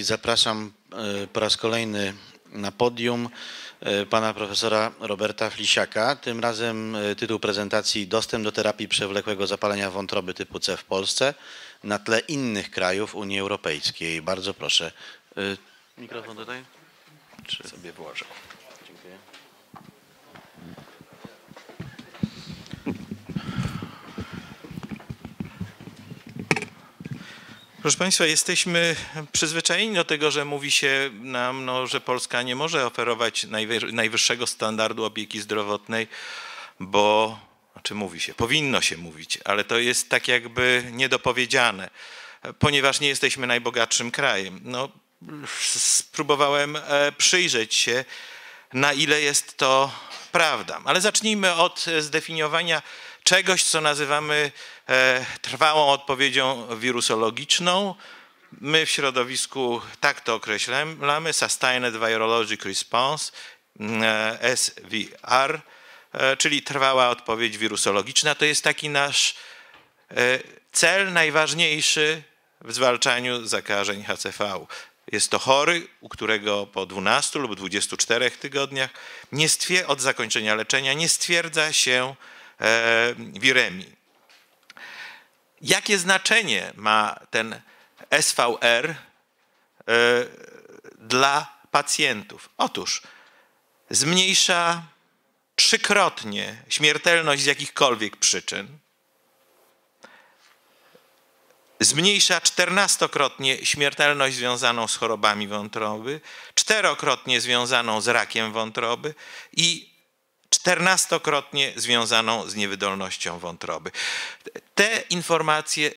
Zapraszam e, po raz kolejny na podium e, pana profesora Roberta Flisiaka. Tym razem e, tytuł prezentacji Dostęp do terapii przewlekłego zapalenia wątroby typu C w Polsce na tle innych krajów Unii Europejskiej. Bardzo proszę. Mikrofon tutaj? Czy sobie włożę? Dziękuję. Proszę Państwa, jesteśmy przyzwyczajeni do tego, że mówi się nam, no, że Polska nie może oferować najwy- najwyższego standardu opieki zdrowotnej, bo, znaczy mówi się, powinno się mówić, ale to jest tak jakby niedopowiedziane, ponieważ nie jesteśmy najbogatszym krajem. No, spróbowałem e, przyjrzeć się, na ile jest to prawda. Ale zacznijmy od zdefiniowania czegoś, co nazywamy e, trwałą odpowiedzią wirusologiczną. My w środowisku tak to określamy, Sustained Virologic Response, mm, e, SVR, e, czyli trwała odpowiedź wirusologiczna. To jest taki nasz cel najważniejszy w zwalczaniu zakażeń HCV. Jest to chory, u którego po 12 lub 24 tygodniach nie stwier- od zakończenia leczenia nie stwierdza się e, wiremii. Jakie znaczenie ma ten SVR e, dla pacjentów? Otóż zmniejsza trzykrotnie śmiertelność z jakichkolwiek przyczyn, zmniejsza czternastokrotnie śmiertelność związaną z chorobami wątroby, czterokrotnie związaną z rakiem wątroby i czternastokrotnie związaną z niewydolnością wątroby. Te informacje